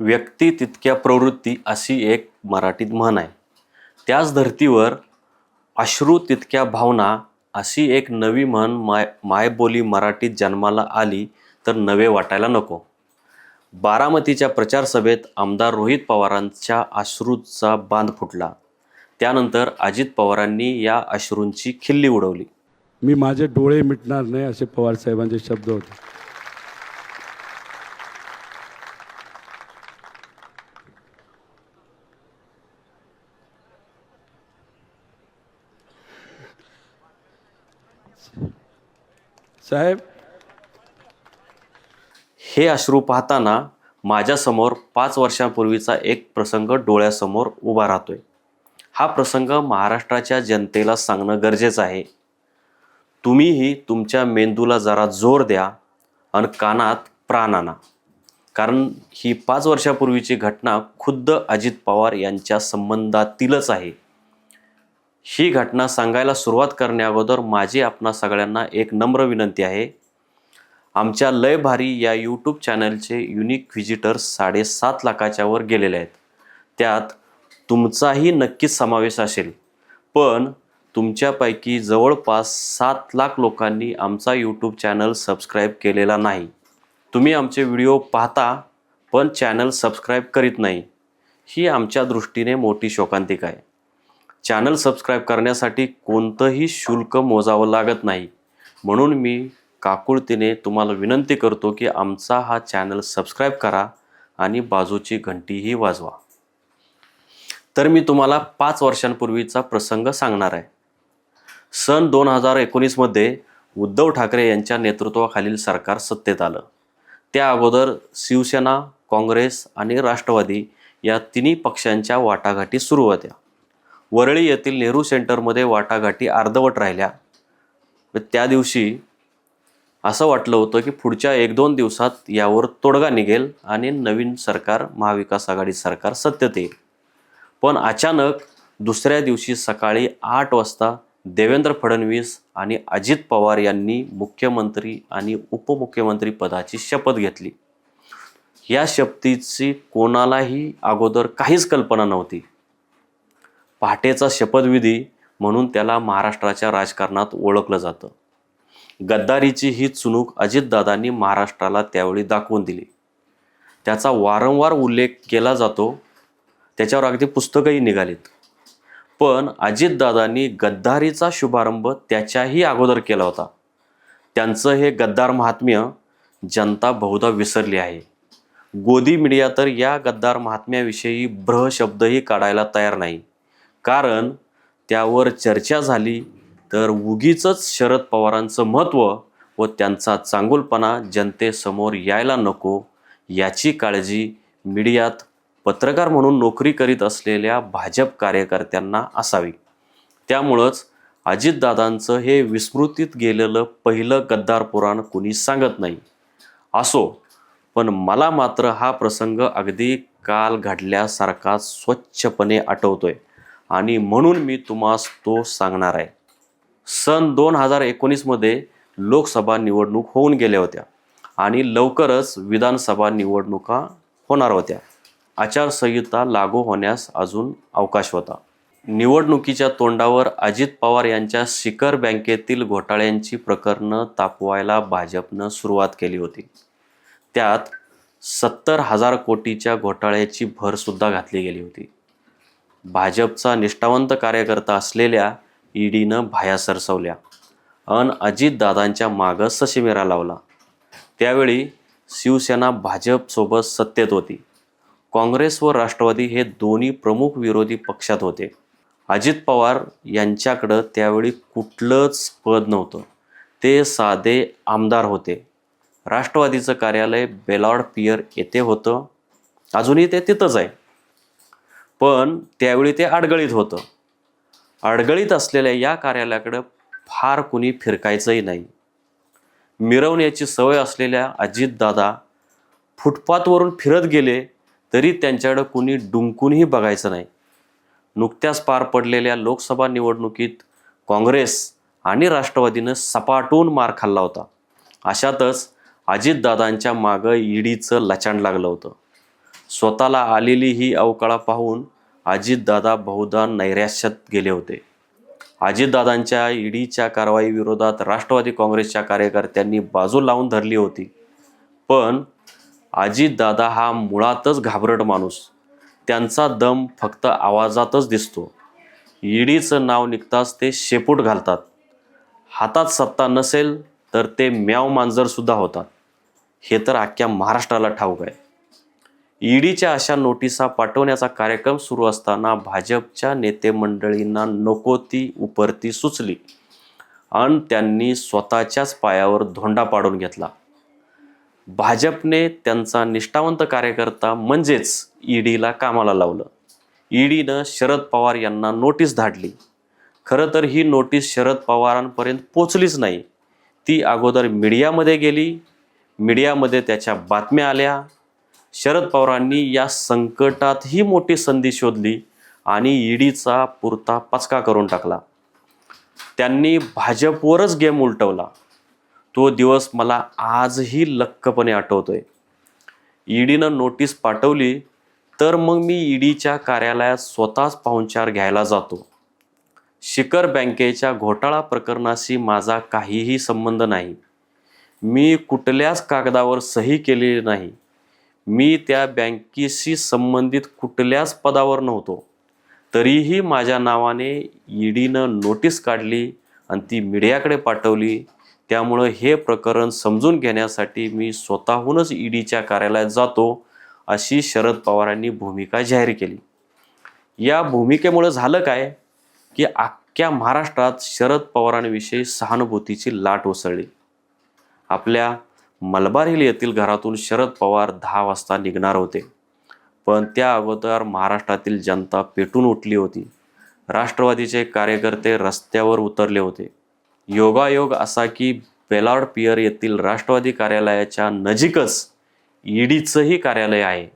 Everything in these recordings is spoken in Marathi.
व्यक्ती तितक्या प्रवृत्ती अशी एक मराठीत म्हण आहे. त्याच धर्तीवर अश्रू तितक्या भावना अशी एक नवी म्हण माय मायबोली मराठीत जन्माला आली तर नवे वाटायला नको. बारामतीच्या प्रचार सभेत आमदार रोहित पवारांच्या अश्रूचा बांध फुटला. त्यानंतर अजित पवारांनी या अश्रूंची खिल्ली उडवली. मी माझे डोळे मिटणार नाही असे पवार साहेबांचे शब्द होते. साहेब? हे अश्रू पाहताना माझ्यासमोर पाच वर्षांपूर्वीचा एक प्रसंग डोळ्यासमोर उभा राहतोय. हा प्रसंग महाराष्ट्राच्या जनतेला सांगणं गरजेचं आहे. तुम्हीही तुमच्या मेंदूला जरा जोर द्या आणि कानात प्राण आणा. कारण ही पाच वर्षापूर्वीची घटना खुद्द अजित पवार यांच्या संबंधातीलच आहे. ही घटना सांगायला सुरुवात करण्याअगोदर माझी आपणा सगळ्यांना एक नम्र विनंती आहे. आमच्या लय भारी या यूट्यूब चॅनलचे युनिक व्हिजिटर्स साडेसात लाखाच्या वर गेलेले आहेत. त्यात तुमचाही नक्कीच समावेश असेल. पण तुमच्यापैकी जवळपास सात लाख लोकांनी आमचा यूट्यूब चॅनल सबस्क्राईब केलेला नाही. तुम्ही आमचे व्हिडिओ पाहता पण चॅनल सबस्क्राईब करीत नाही. ही आमच्या दृष्टीने मोठी शोकांतिका आहे. चॅनल सबस्क्राईब करण्यासाठी कोणतंही शुल्क मोजावं लागत नाही. म्हणून मी काकुळतीने तुम्हाला विनंती करतो की आमचा हा चॅनल सबस्क्राईब करा आणि बाजूची घंटीही वाजवा. तर मी तुम्हाला पाच वर्षांपूर्वीचा प्रसंग सांगणार आहे. सन दोन हजार एकोणीसमध्ये उद्धव ठाकरे यांच्या नेतृत्वाखालील सरकार सत्तेत आलं. त्या अगोदर शिवसेना काँग्रेस आणि राष्ट्रवादी या तिन्ही पक्षांच्या वाटाघाटी सुरू होत्या. वरळी येथील नेहरू सेंटरमध्ये वाटाघाटी अर्धवट राहिल्या. त्या दिवशी असं वाटलं होतं की पुढच्या एक दोन दिवसात यावर तोडगा निघेल आणि नवीन सरकार महाविकास आघाडी सरकार सत्तेत येईल. पण अचानक दुसऱ्या दिवशी सकाळी आठ वाजता देवेंद्र फडणवीस आणि अजित पवार यांनी मुख्यमंत्री आणि उपमुख्यमंत्री पदाची शपथ घेतली. या शपथीची कोणालाही अगोदर काहीच कल्पना नव्हती. पहाटेचा शपथविधी म्हणून त्याला महाराष्ट्राच्या राजकारणात ओळखलं जातं. गद्दारीची ही चुणूक अजितदादांनी महाराष्ट्राला त्यावेळी दाखवून दिली. त्याचा वारंवार उल्लेख केला जातो त्याच्यावर अगदी पुस्तकंही निघालीत. पण अजितदादांनी गद्दारीचा शुभारंभ त्याच्याही अगोदर केला होता. त्यांचं हे गद्दार महात्म्य जनता बहुधा विसरली आहे. गोदी मीडिया तर या गद्दार महात्म्याविषयी ब्रह शब्दही काढायला तयार नाही. कारण त्यावर चर्चा झाली तर उगीच शरद पवारांचं महत्त्व व त्यांचा चांगुलपणा जनतेसमोर यायला नको याची काळजी मीडियात पत्रकार म्हणून नोकरी करीत असलेल्या भाजप कार्यकर्त्यांना असावी. त्यामुळंच अजितदादांचं हे विस्मृतीत गेलेलं पहिलं गद्दार पुराण कुणी सांगत नाही. असो पण मला मात्र हा प्रसंग अगदी काल घडल्यासारखा स्वच्छपणे आठवतोय. आणि म्हणून मी तुम्हास तो सांगणार आहे. सन दोन हजार एकोणीसमध्ये लोकसभा निवडणूक होऊन गेल्या होत्या आणि लवकरच विधानसभा निवडणुका होणार होत्या. आचारसंहिता लागू होण्यास अजून अवकाश होता. निवडणुकीच्या तोंडावर अजित पवार यांच्या शिखर बँकेतील घोटाळ्यांची प्रकरणं तापवायला भाजपनं सुरुवात केली होती. त्यात सत्तर हजार कोटीच्या घोटाळ्याची भरसुद्धा घातली गेली होती. भाजपचा निष्ठावंत कार्यकर्ता असलेल्या ईडीनं भाया सरसवल्या. अन अजितदादांच्या मागं सशिमेरा लावला. त्यावेळी शिवसेना भाजपसोबत सत्तेत होती. काँग्रेस व राष्ट्रवादी हे दोन्ही प्रमुख विरोधी पक्षात होते. अजित पवार यांच्याकडं त्यावेळी कुठलंच पद नव्हतं. ते साधे आमदार होते. राष्ट्रवादीचं कार्यालय बेलॉर्ड पियर येथे होतं. अजूनही ते तिथंच आहे. पण त्यावेळी ते अडगळीत होतं. अडगळीत असलेल्या या कार्यालयाकडं फार कुणी फिरकायचंही नाही. मिरवण्याची सवय असलेल्या अजितदादा फुटपाथवरून फिरत गेले तरी त्यांच्याकडं कुणी डुंकूनही बघायचं नाही. नुकत्याच पार पडलेल्या लोकसभा निवडणुकीत काँग्रेस आणि राष्ट्रवादीनं सपाटून मार खाल्ला होता. अशातच अजितदादांच्या मागं ईडीचं लचाण लागलं होतं. स्वतःला आलेली ही अवकाळा पाहून अजितदादा बहुधा नैराश्यात गेले होते. अजितदादांच्या ईडीच्या कारवाईविरोधात राष्ट्रवादी काँग्रेसच्या कार्यकर्त्यांनी बाजू लावून धरली होती. पण अजितदादा हा मुळातच घाबरट माणूस. त्यांचा दम फक्त आवाजातच दिसतो. ईडीचं नाव निघताच ते शेपूट घालतात. हातात सत्ता नसेल तर ते म्याव मांजरसुद्धा होतात. हे तर अख्ख्या महाराष्ट्राला ठाऊक आहे. ईडीच्या अशा नोटिसा पाठवण्याचा कार्यक्रम सुरू असताना भाजपच्या नेते मंडळींना नको ती उपरती सुचली. आणि त्यांनी स्वतःच्याच पायावर धोंडा पाडून घेतला. भाजपने त्यांचा निष्ठावंत कार्यकर्ता म्हणजेच ईडीला कामाला लावलं. ईडीनं शरद पवार यांना नोटीस धाडली. खरं तर ही नोटीस शरद पवारांपर्यंत पोचलीच नाही. ती अगोदर मीडियामध्ये गेली. मीडियामध्ये त्याच्या बातम्या आल्या. शरद पवारांनी या संकटातही मोठी संधी शोधली आणि ईडीचा पुरता पचका करून टाकला. त्यांनी भाजपवरच गेम उलटवला. तो दिवस मला आजही लक्कपणे आठवतोय. ईडीनं नोटीस पाठवली तर मग मी ईडीच्या कार्यालयात स्वतःच पाहुणचार घ्यायला जातो. शिखर बँकेच्या घोटाळा प्रकरणाशी माझा काहीही संबंध नाही. मी कुठल्याच कागदावर सही केलेली नाही. मी त्या बँकेशी संबंधित कुठल्याच पदावर नव्हतो. तरीही माझ्या नावाने ईडीनं नोटीस काढली आणि ती मीडियाकडे पाठवली. त्यामुळं हे प्रकरण समजून घेण्यासाठी मी स्वतःहूनच ईडीच्या कार्यालयात जातो अशी शरद पवारांनी भूमिका जाहीर केली. या भूमिकेमुळं झालं काय? की अख्ख्या महाराष्ट्रात शरद पवारांविषयी सहानुभूतीची लाट उसळली. आपल्या मलबार हिल येथील घरातून शरद पवार दहा वाजता निघणार होते. पण त्या अगोदर महाराष्ट्रातील जनता पेटून उठली होती. राष्ट्रवादीचे कार्यकर्ते रस्त्यावर उतरले होते. योगायोग असा की बेलार्ड पियर येथील राष्ट्रवादी कार्यालयाच्या नजीकच ईडीचंही कार्यालय आहे.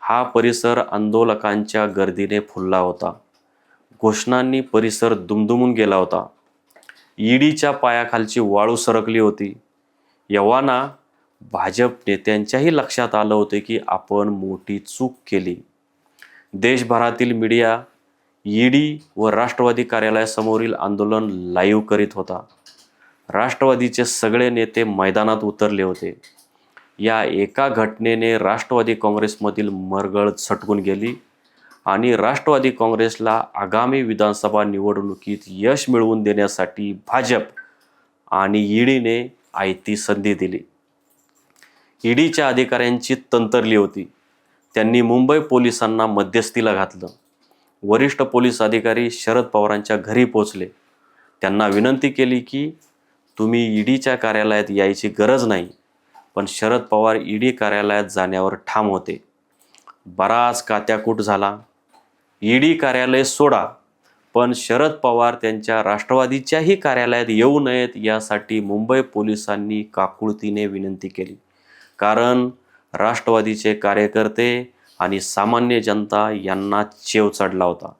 हा परिसर आंदोलकांच्या गर्दीने फुलला होता. घोषणांनी परिसर दुमदुमून गेला होता. ईडीच्या पायाखालची वाळू सरकली होती. यवाना भाजप नेत्यांच्याही लक्षात आलं होते की आपण मोठी चूक केली. देशभरातील मीडिया ईडी व राष्ट्रवादी कार्यालयासमोरील आंदोलन लाईव्ह करीत होता. राष्ट्रवादीचे सगळे नेते मैदानात उतरले होते. या एका घटनेने राष्ट्रवादी काँग्रेसमधील मरगळ सटकून गेली आणि राष्ट्रवादी काँग्रेसला आगामी विधानसभा निवडणुकीत यश मिळवून देण्यासाठी भाजप आणि ईडीने आयती संधी दिली. ईडीच्या अधिकाऱ्यांची तंतरली होती. त्यांनी मुंबई पोलिसांना मध्यस्थीला घातलं. वरिष्ठ पोलीस अधिकारी शरद पवारांच्या घरी पोचले त्यांना विनंती केली की तुम्ही ईडीच्या कार्यालयात यायची गरज नाही पण शरद पवार ईडी कार्यालयात जाण्यावर ठाम होते. बराच कात्याकूट झाला. ईडी कार्यालय सोडा. पण शरद पवार त्यांच्या राष्ट्रवादीच्याही कार्यालयात येऊ नयेत यासाठी मुंबई पोलिसांनी काकुळतीने विनंती केली. कारण राष्ट्रवादीचे कार्यकर्ते आणि सामान्य जनता यांना चेव चढला होता.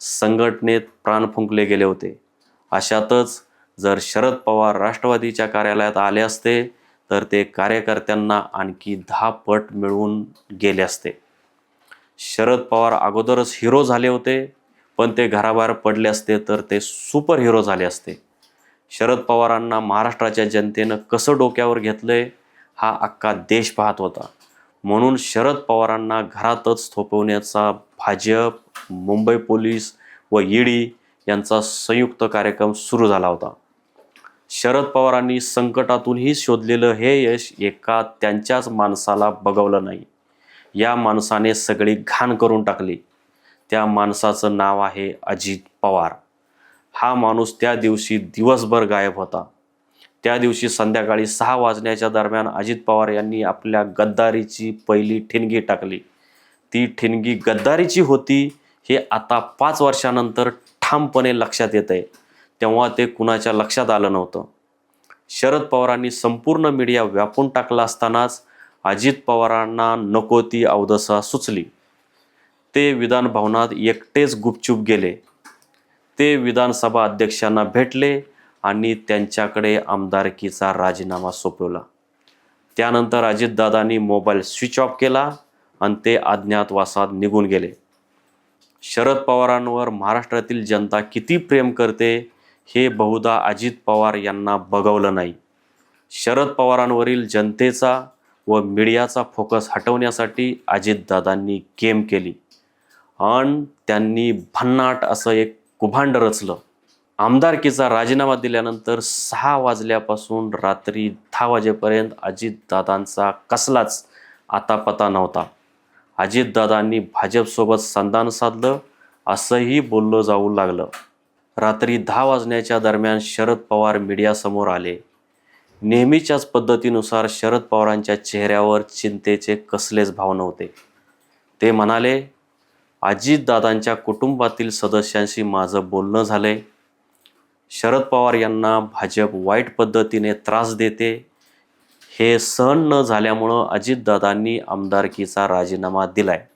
संघटनेत प्राण फुंकले गेले होते. अशातच जर शरद पवार राष्ट्रवादीच्या कार्यालयात आले असते तर ते कार्यकर्त्यांना आणखी दहा पट मिळवून गेले असते. शरद पवार अगोदरच हिरो झाले होते. पण ते घराबाहेर पडले असते तर ते सुपर हिरो झाले असते. शरद पवारांना महाराष्ट्राच्या जनतेनं कसं डोक्यावर घेतलंय हा अख्खा देश पाहत होता. म्हणून शरद पवारांना घरातच थोपवण्याचा भाजप मुंबई पोलीस व ईडी यांचा संयुक्त कार्यक्रम सुरू झाला होता. शरद पवारांनी संकटातूनही शोधलेलं हे यश एका त्यांच्याच माणसाला बघवलं नाही. या माणसाने सगळी घाण करून टाकली. त्या माणसाचं नाव आहे अजित पवार. हा माणूस त्या दिवशी दिवसभर गायब होता. त्या दिवशी संध्याकाळी सहा वाजण्याच्या दरम्यान अजित पवार यांनी आपल्या गद्दारीची पहिली ठिणगी टाकली. ती ठिणगी गद्दारीची होती हे आता पाच वर्षानंतर ठामपणे लक्षात येत आहे तेव्हा ते कुणाच्या लक्षात आलं नव्हतं. शरद पवारांनी संपूर्ण मीडिया व्यापून टाकला असतानाच अजित पवारांना नको ती अवदसा सुचली. ते विधान भवनात एकटेच गुपचूप गेले. ते विधानसभा अध्यक्षांना भेटले आणि त्यांच्याकडे आमदारकीचा राजीनामा सोपवला. त्यानंतर अजितदादांनी मोबाईल स्विच ऑफ केला आणि ते अज्ञातवासात निघून गेले. शरद पवारांवर महाराष्ट्रातील जनता किती प्रेम करते हे बहुधा अजित पवार यांना बघवलं नाही. शरद पवारांवरील जनतेचा व मीडियाचा फोकस हटवण्यासाठी अजितदादांनी गेम केली. आणि त्यांनी भन्नाट असं एक कुभांड रचलं. आमदारकीचा राजीनामा दिल्यानंतर सहा वाजल्यापासून रात्री दहा वाजेपर्यंत अजितदादांचा कसलाच आतापता नव्हता. अजितदादांनी भाजपसोबत संधान साधलं असंही बोललं जाऊ लागलं. रात्री दहा वाजण्याच्या दरम्यान शरद पवार मीडियासमोर आले. नेहमीच्याच पद्धतीनुसार शरद पवारांच्या चेहऱ्यावर चिंतेचे कसलेच भाव नव्हते. ते म्हणाले अजितदादांच्या कुटुंबातील सदस्यांशी माझं बोलणं झालं आहे शरद पवार यांना भाजप वाईट पद्धतीने त्रास देते. हे सहन न झाल्यामुळं अजितदादांनी आमदारकीचा राजीनामा दिलाय.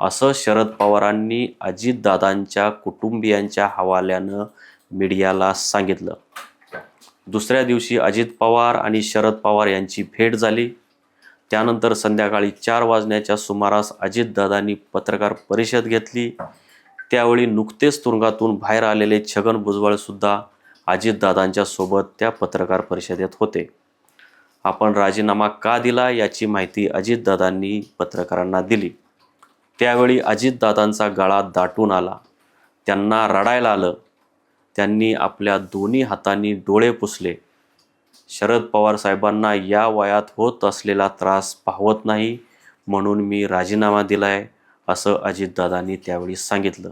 असं शरद पवारांनी अजितदादांच्या कुटुंबियांच्या हवाल्यानं मीडियाला सांगितलं. दुसऱ्या दिवशी अजित पवार आणि शरद पवार यांची भेट झाली. त्यानंतर संध्याकाळी चार वाजण्याच्या सुमारास अजितदादांनी पत्रकार परिषद घेतली. त्यावेळी नुकतेच तुरुंगातून बाहेर आलेले छगन भुजबळसुद्धा अजितदादांच्या सोबत त्या पत्रकार परिषदेत होते. आपण राजीनामा का दिला याची माहिती अजितदादांनी पत्रकारांना दिली. त्यावेळी अजितदादांचा गळा दाटून आला. त्यांना रडायला आलं. त्यांनी आपल्या दोन्ही हातांनी डोळे पुसले. शरद पवार साहेबांना या वयात होत असलेला त्रास पाहवत नाही म्हणून मी राजीनामा दिला आहे असं अजितदादांनी त्यावेळी सांगितलं.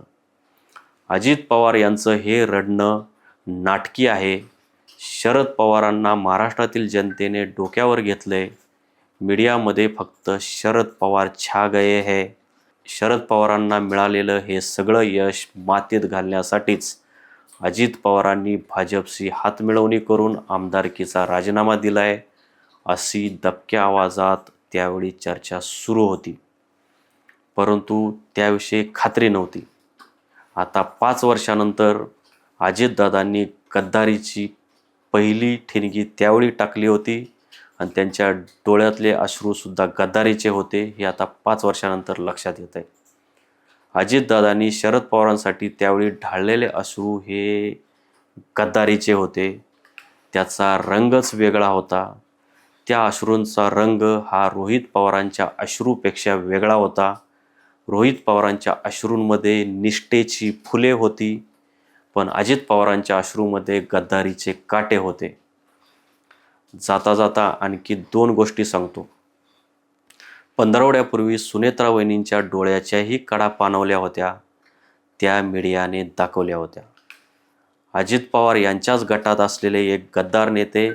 अजित पवार यांचं हे रडणं नाटकी आहे. शरद पवारांना महाराष्ट्रातील जनतेने डोक्यावर घेतलंय. मीडियामध्ये फक्त शरद पवार छा गये है. शरद पवारांना मिळालेलं हे सगळं यश मातीत घालण्यासाठीच अजित पवारांनी भाजपशी हातमिळवणी करून आमदारकीचा राजीनामा दिलाय अशी दबक्या आवाजात त्यावेळी चर्चा सुरू होती. परंतु त्याविषयी खात्री नव्हती. आता पाच वर्षानंतर अजितदादांनी गद्दारीची पहिली ठिणगी त्यावेळी टाकली होती आणि त्यांच्या डोळ्यातले अश्रूसुद्धा गद्दारीचे होते हे आता पाच वर्षानंतर लक्षात येत आहे अजितदादांनी शरद पवारांसाठी त्यावेळी ढाळलेले अश्रू हे गद्दारीचे होते. त्याचा रंगच वेगळा होता. त्या अश्रूंचा रंग हा रोहित पवारांच्या अश्रूपेक्षा वेगळा होता. रोहित पवारांच्या अश्रूंमध्ये निष्ठेची फुले होती पण अजित पवारांच्या अश्रूमध्ये गद्दारीचे काटे होते. जाता जाता आणखी दोन गोष्टी सांगतो. पंधरवड्यापूर्वी सुनेत्रा वहिनींच्या डोळ्याच्याही कडा पाणवल्या होत्या. त्या मीडियाने दाखवल्या होत्या. अजित पवार यांच्याच गटात असलेले एक गद्दार नेते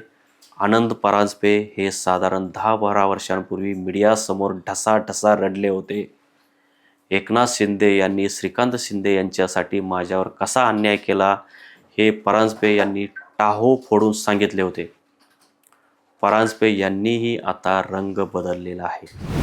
आनंद परांजपे हे साधारण दहा बारा वर्षांपूर्वी मीडियासमोर ढसाढसा रडले होते. एकनाथ शिंदे यांनी श्रीकांत शिंदे यांच्यासाठी माझ्यावर कसा अन्याय केला हे परांजपे यांनी टाहो फोडून सांगितले होते. परांजपे यांनीही आता रंग बदललेला आहे.